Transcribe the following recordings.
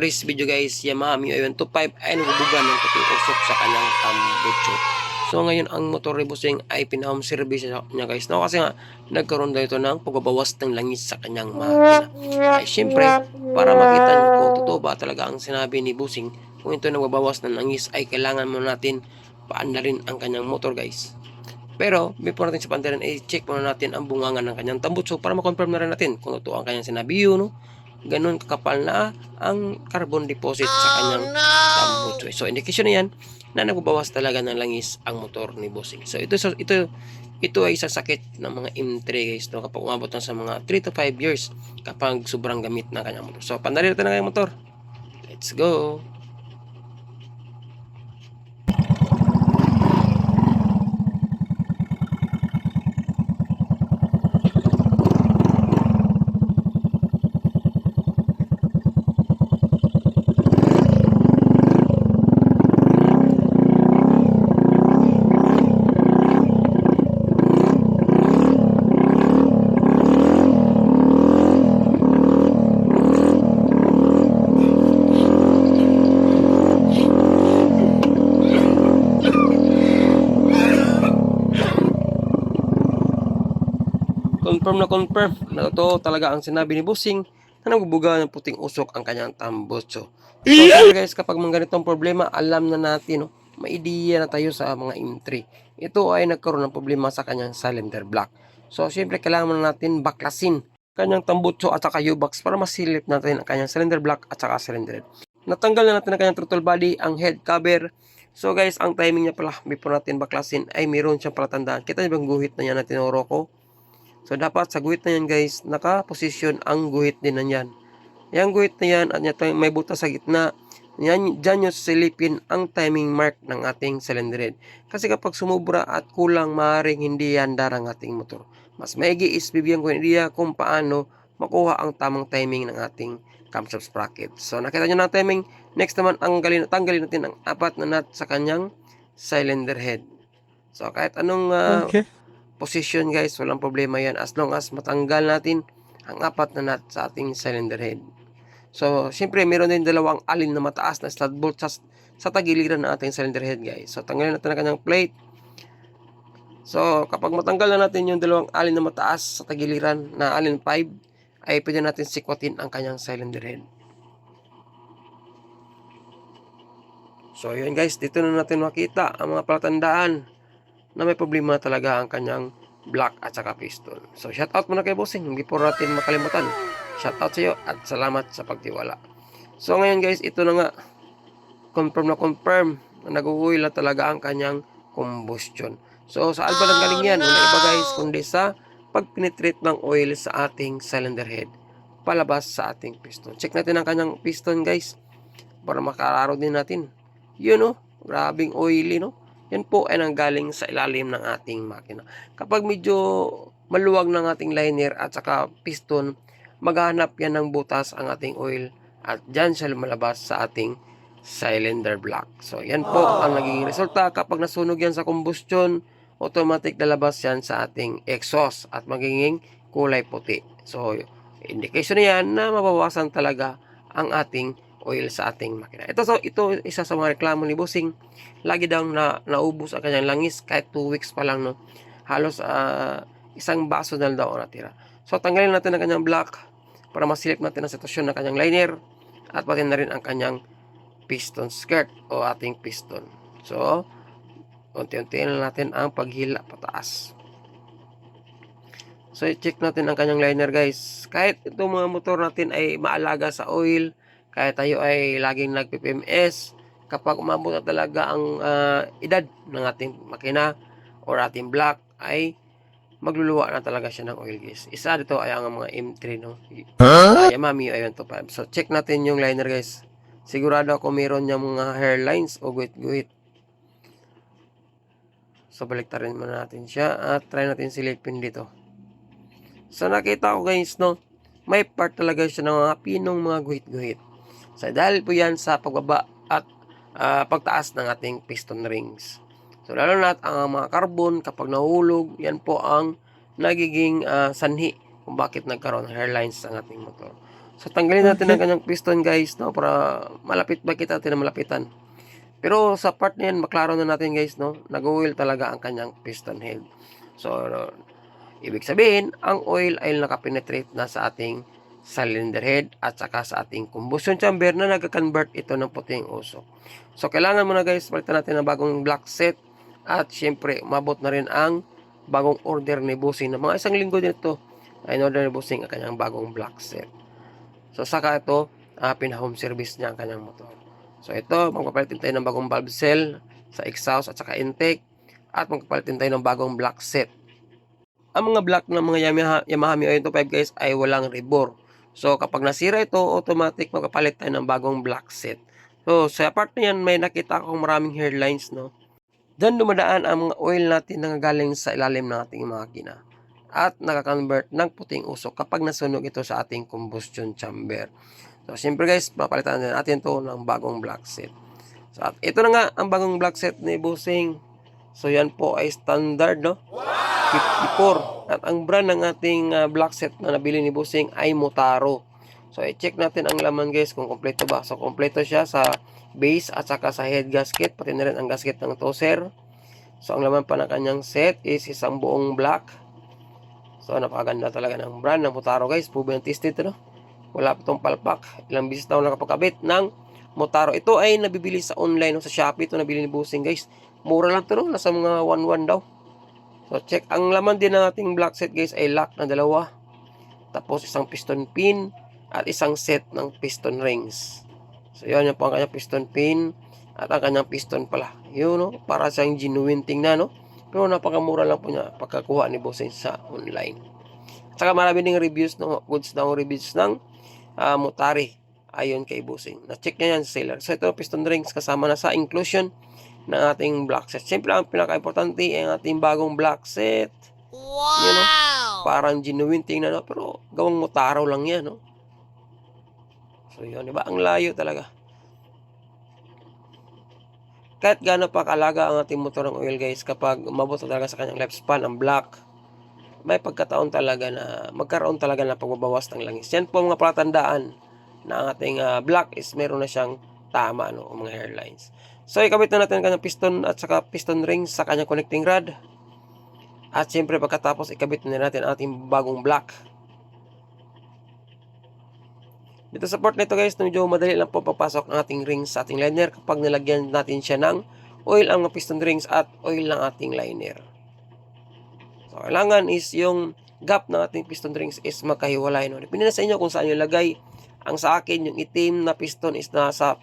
today's video guys, Yamaha Mio 125 ay nagubugan ng puting usok sa kanyang tambucho. So ngayon ang motor ni Busing ay pinahome service niya guys. No? Kasi nga nagkaroon daw ito ng pagbabawas ng langis sa kanyang makina. Ay syempre, para makita nyo kung totoo ba talaga ang sinabi ni Busing, kung ito nagbabawas ng langis ay kailangan mo natin paandarin ang kanyang motor guys. Pero before natin sa pandarin ay check muna natin ang bungangan ng kanyang tambutso para ma-confirm na rin natin kung totoo ang kanyang sinabi yun. No? Ganun kakapal na ang carbon deposit sa kanyang tambutso. So indication na yan na nagbabawas talaga ng langis ang motor ni Bossing. So ito so, ito ito ay isang sakit ng mga M3 guys no kapag umabot na sa mga 3 to 5 years kapag sobrang gamit ng kanyang motor. So pandarin natin ang kanyang motor. Let's go. Confirm na confirm na totoo talaga ang sinabi ni Bossing na nagbubuga ng puting usok ang kanyang tambutso. So syempre guys, kapag mga ganitong problema, alam na natin, no, may ideya na tayo sa mga M3. Ito ay nagkaroon ng problema sa kanyang cylinder block. So syempre kailangan natin baklasin kanyang tambutso at saka U-box para masilip natin ang kanyang cylinder block at saka cylinder head. Natanggal na natin ang kanyang throttle body, ang head cover. So guys, ang timing niya pala before natin baklasin ay mayroon siyang palatandaan. Kita niyo bang guhit na yan na tinuro ko? So, dapat sa guhit na yan guys, naka-position ang guhit din na yan. Yang guhit na yan at ito may butas sa gitna. Yan, dyan yung silipin ang timing mark ng ating cylinder head. Kasi kapag sumubra at kulang, maaaring hindi yan darang ating motor. Mas maigi is bibigyan ko idea kung paano makuha ang tamang timing ng ating camshaft sprocket. So, nakita nyo na ang timing. Next naman, ang galin, tanggalin natin ang apat na nut sa kanyang cylinder head. So, kahit anong ah, Okay. Position guys, walang problema yan as long as matanggal natin ang apat na nut sa ating cylinder head. So, siyempre meron din dalawang alin na mataas na stud bolt sa, sa tagiliran ng ating cylinder head guys. So, tanggalin natin ang kanyang plate. So, kapag matanggal na natin yung dalawang alin na mataas sa tagiliran na alin 5, ay pwede natin sikwatin ang kanyang cylinder head. So, yun guys, dito na natin makita ang mga palatandaan na may problema talaga ang kanyang block at saka piston. So, shout out muna kay Bossing. Hindi po natin makalimutan. Shout out sa iyo at salamat sa pagtiwala. So, ngayon guys, ito na nga. Confirm na confirm na nag-uwi na talaga ang kanyang combustion. So, saan ba nang galing yan? Wala iba guys, kundi sa pagpenetrate ng oil sa ating cylinder head palabas sa ating piston. Check natin ang kanyang piston guys para makararo din natin. Yun oh, grabing oily no. Yan po ay nanggaling sa ilalim ng ating makina. Kapag medyo maluwag ng ating liner at saka piston, maghanap yan ng butas ang ating oil at dyan siya lumalabas sa ating cylinder block. So, yan po ang naging resulta. Kapag nasunog yan sa combustion, automatic lalabas yan sa ating exhaust at magiging kulay puti. So, indication na yan na mabawasan talaga ang ating oil sa ating makina. Ito so ito isa sa mga reklamo ni Bossing. Lagi daw na naubos ang kanyang langis kahit 2 weeks pa lang no. Halos ah, isang baso na daw natira. So tanggalin natin ang kanyang block para masilip natin ang sitwasyon ng kanyang liner at pati na rin ang kanyang piston skirt o ating piston. So unti-unti na natin ang paghila pataas. So i-check natin ang kanyang liner guys. Kahit itong mga motor natin ay maalaga sa oil, kaya tayo ay laging nag-PPMS kapag umabot na talaga ang ah, edad ng ating makina or ating block ay magluluwa na talaga siya ng oil guys. Isa dito ay ang mga M3 no. Huh? Yamaha Mio Ion to 5. So check natin yung liner guys. Sigurado ako meron niya mga hairlines o guhit-guhit. So baliktarin muna natin siya at try natin silipin dito. So nakita ko guys no, may part talaga siya ng mga pinong mga guhit-guhit. So dahil po yan sa pagbaba at ah, pagtaas ng ating piston rings. So lalo na at ang mga carbon kapag nahulog, yan po ang nagiging ah, sanhi kung bakit nagkaroon ng hairlines ang ating motor. So tanggalin natin ang kanyang piston guys no para malapit ba kita natin na malapitan. Pero sa part na yan, maklaro na natin guys no, nag-oil talaga ang kanyang piston head. So ibig sabihin, ang oil ay nakapenetrate na sa ating cylinder head at saka sa ating combustion chamber na nag-convert ito ng puting usok. So kailangan muna guys, palitan natin ng bagong black set at syempre, mabot na rin ang bagong order ni Busing na mga isang linggo din ito ay in-order ni Busing ang kanyang bagong black set. So saka ito, uh, pina-home service niya ang kanyang motor. So ito, magpapalitin tayo ng bagong valve cell sa exhaust at saka intake at magpapalitin tayo ng bagong black set. Ang mga black ng mga Yamaha, Yamaha Mio 5 guys ay walang rebore. So kapag nasira ito, automatic magpapalit tayo ng bagong black set. So sa part na yan, may nakita akong maraming hairlines no. Diyan dumadaan ang mga oil natin na galing sa ilalim ng ating makina at nakakonvert ng puting usok kapag nasunog ito sa ating combustion chamber. So, siyempre guys, papalitan na natin to ng bagong black set. So, at ito na nga ang bagong black set ni Busing. So, yan po ay standard, no? 54. At ang brand ng ating uh, black set na nabili ni Busing ay Motaro. So, i-check natin ang laman guys kung kompleto ba. So, kompleto siya sa base at saka sa head gasket, pati na rin ang gasket ng toser. So, ang laman pa ng kanyang set is isang buong black. So, napakaganda talaga ng brand ng Motaro guys. Proven tested ito, no? Wala pa itong palpak. Ilang bisis na ako nakapagkabit ng Motaro. Ito ay nabibili sa online o sa Shopee. Ito nabili ni Busing guys. Mura lang ito, no? Nasa mga 1-1 daw. So, check. Ang laman din ng ating black set guys ay lock na dalawa. Tapos, isang piston pin at isang set ng piston rings. So, yun yung po ang kanyang piston pin at ang kanyang piston pala. Yun, no? Para siyang genuine tingnan, no? Pero napakamura lang po niya pagkakuha ni Bossing sa online. At saka marami ding reviews ng goods ng reviews ng uh, Mutari ayon kay Bossing. Na-check niya yan sa seller. So ito piston rings kasama na sa inclusion ng ating black set. Siyempre ang pinaka-importante ay ang ating bagong black set. Wow! You know, parang genuine tingnan no? pero gawang Mutaro lang yan. No? So yun, di ba? Ang layo talaga kahit gaano pa kalaga ang ating motor ng oil guys kapag umabot talaga sa kanyang lifespan ang black may pagkataon talaga na magkaroon talaga ng pagbabawas ng langis yan po mga palatandaan na ang ating uh, black is meron na siyang tama no, mga hairlines so ikabit na natin ang kanyang piston at saka piston rings sa kanyang connecting rod at siyempre pagkatapos ikabit na natin ang ating bagong black dito sa part nito guys, medyo madali lang po papasok ang ating rings sa ating liner kapag nilagyan natin siya ng oil ang piston rings at oil ng ating liner. So, kailangan is yung gap ng ating piston rings is magkahiwalay. No? Depende na sa inyo kung saan nyo lagay. Ang sa akin, yung itim na piston is nasa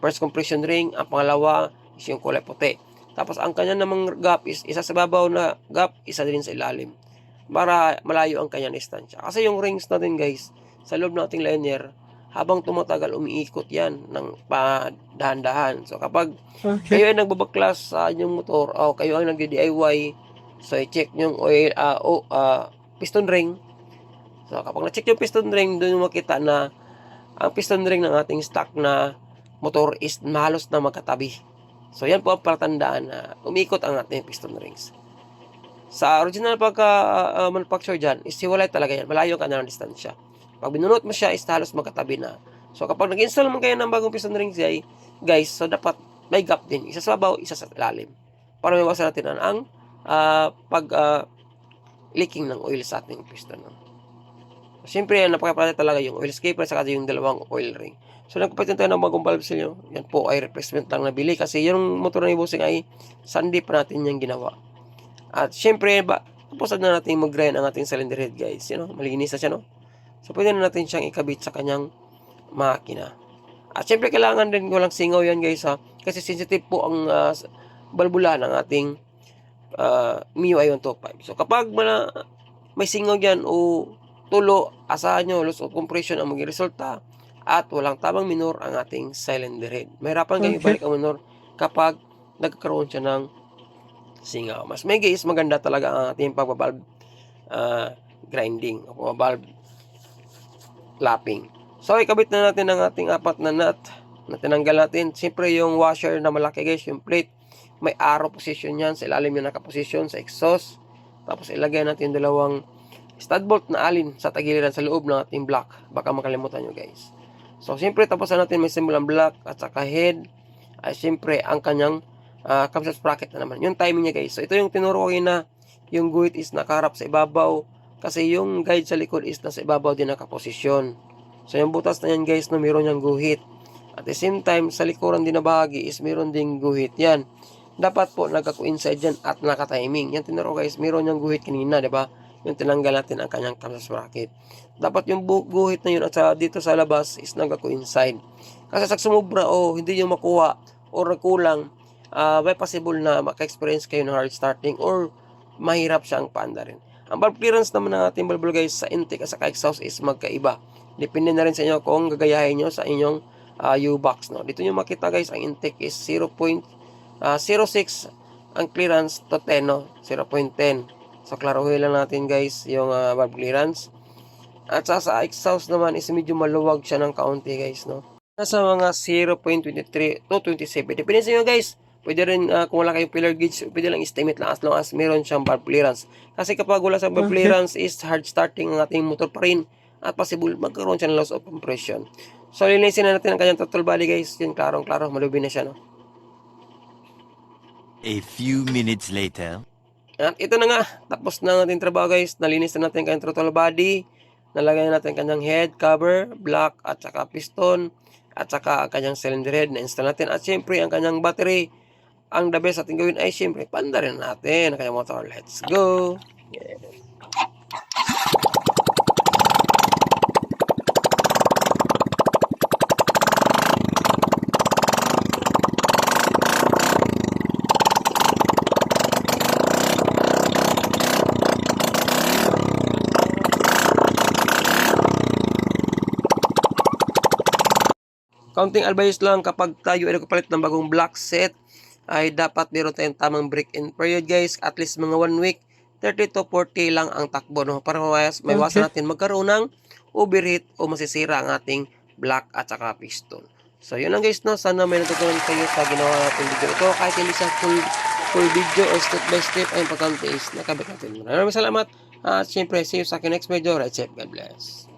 first compression ring. Ang pangalawa is yung kulay puti. Tapos ang kanya namang gap is isa sa babaw na gap, isa din sa ilalim. Para malayo ang kanyang distansya. Kasi yung rings natin guys, sa loob ng ating liner, habang tumatagal umiikot yan ng padahan-dahan. So kapag okay. kayo ay nagbabaklas sa inyong motor o kayo ay nagdi-DIY, so i-check nyo yung oil, uh, oh, uh, piston ring. So kapag na-check yung piston ring, doon makita na ang piston ring ng ating stock na motor is malos na magkatabi. So yan po ang palatandaan na umikot ang ating piston rings. Sa original pagka uh, manufacture dyan, is hiwalay talaga yan. Malayo ka na ng distansya. Pag binunot mo siya, is halos magkatabi na. So, kapag nag-install mo kayo ng bagong piston rings, guys, so dapat may gap din. Isa sa babaw, isa sa lalim. Para may natin ang uh, pag uh, leaking ng oil sa ating piston. No? Siyempre, napakapalala talaga yung oil scraper saka yung dalawang oil ring. So, nagpapatin tayo ng bagong valve seal nyo. Yan po ay replacement lang nabili kasi yung motor na ibusing ay Sunday pa natin yung ginawa. At siyempre, ba, tapos na natin mag-grind ang ating cylinder head guys. You know, malinis na siya, no? So, pwede na natin siyang ikabit sa kanyang makina. At syempre, kailangan din walang singaw yan guys ha. Kasi sensitive po ang uh, balbula ng ating uh, Mio i125. So, kapag mala, may singaw dyan o tulo, asahan nyo, loss of compression ang maging resulta at walang tamang minor ang ating cylinder head. Mahirapan kayo okay. balik ang minor kapag nagkakaroon siya ng singaw. Mas may guys, maganda talaga ang ating pagbabalb uh, grinding o valve lapping. So, ikabit na natin ang ating apat na nut na tinanggal natin. Siyempre, yung washer na malaki guys, yung plate, may arrow position yan. Sa ilalim yung nakaposition sa exhaust. Tapos, ilagay natin dalawang stud bolt na alin sa tagiliran sa loob ng ating block. Baka makalimutan nyo guys. So, siyempre, tapos na natin may symbol ang block at saka head. Ay, siyempre, ang kanyang uh, camshaft sprocket na naman. Yung timing niya guys. So, ito yung tinuro ko na yung guhit is nakaharap sa ibabaw. Kasi yung guide sa likod is nasa ibabaw din nakaposisyon. So, yung butas na yan guys, no, meron niyang guhit. At the same time, sa likuran din na bahagi is meron ding guhit yan. Dapat po nagka-coincide yan at naka-timing. Yan tinuro guys, meron niyang guhit kanina, di ba? Yung tinanggal natin ang kanyang camshaft sprocket. Dapat yung bu- guhit na yun at sa, dito sa labas is nagka-coincide. Kasi sa sumubra o hindi nyo makuha or kulang, uh, may possible na maka-experience kayo ng hard starting or mahirap siyang paanda rin. Ang valve clearance naman ng ating valve guys sa intake at saka exhaust is magkaiba. Depende na rin sa inyo kung gagayahin nyo sa inyong uh, U-box. No? Dito nyo makita guys, ang intake is 0.06 ang clearance to 10, no? 0.10. So, klaruhin lang natin guys yung uh, valve clearance. At sa, sa exhaust naman is medyo maluwag siya ng kaunti guys, no? Nasa mga 0.23 to 27. Depende sa inyo guys. Pwede rin uh, kung wala kayong pillar gauge, pwede lang estimate lang as long as meron siyang valve clearance. Kasi kapag wala sa valve clearance is hard starting ang ating motor pa rin at possible magkaroon siya ng loss of compression. So linisin na natin ang kanyang throttle body guys. Yan klarong-klaro, malubi na siya no. A few minutes later. At ito na nga, tapos na ang ating trabaho guys. Nalinis na natin ang kanyang throttle body. Nalagay na natin ang kanyang head cover, block at saka piston at saka ang kanyang cylinder head na install natin. At syempre ang kanyang battery. Ang the best ating gawin ay syempre panda rin natin ang kanyang motor. Let's go! Yeah. Counting advice lang kapag tayo ay nagpapalit ng bagong block set ay dapat meron tayong tamang break-in period guys. At least mga 1 week, 30 to 40 lang ang takbo. No? Para mawayas, may Okay. natin magkaroon ng overheat o masisira ang ating block at saka piston. So yun lang guys no. Sana may natutunan kayo sa ginawa natin video ito. Kahit hindi sa full, full video or step by step ay importante is nakabit natin. Maraming salamat. At syempre, see you sa akin next video. Right, God bless.